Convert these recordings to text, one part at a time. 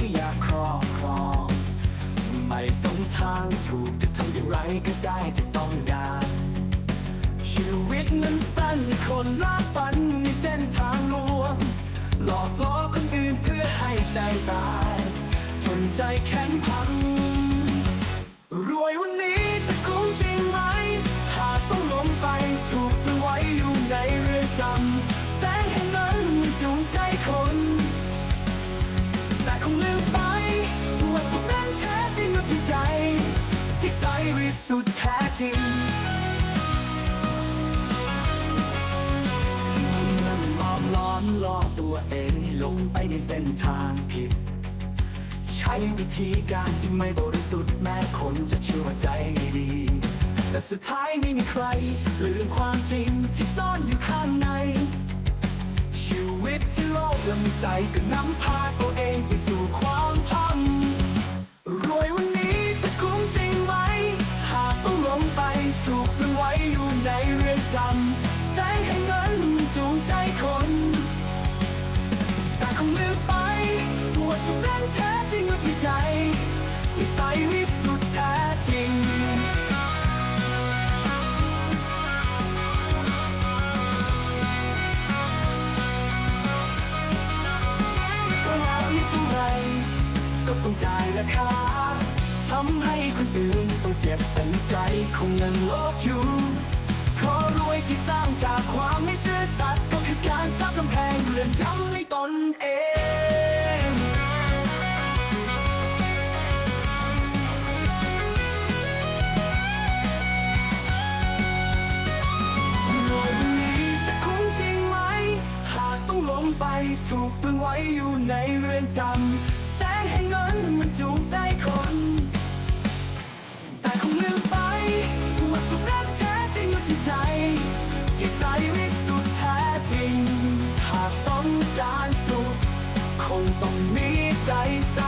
ก็อยากครอบครอง ไม่สมทางถูกจะทำอย่างไรก็ได้จะต้องการ ชีวิตนั้นสั้นคนลาฝันมีเส้นทางลวงหลอกล่อคนอื่นเพื่อให้ใจตาย ทนใจแข็งพัง ล้อมล่อตัวเองให้ลงไปในเส้นทางผิด ใช้วิธีการที่ไม่บริสุทธิ์แม้คนจะเชื่อว่าใจดี แต่สุดท้ายไม่มีใครลืมความจริงที่ซ่อนอยู่ข้างใน ชีวิตที่โลกลำใสก็นำพาตัวเองไปสู่ความ ต้องจ่ายราคาทำให้คนอื่นต้องเจ็บเป็นใจคงยังโลกอยู่เพราะรวยที่สร้างจากความไม่ซื่อสัตย์ก็คือการสร้างกำแพงเรือนจำให้ตนเองรวยวันนี้แต่คุ้มจริงไหม หากต้องล้มไปถูกตึงไว้อยู่ในเรือนจำ ใจใส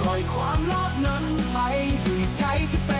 ปล่อยความโลภนั้นไปด้วยใจที่เป็น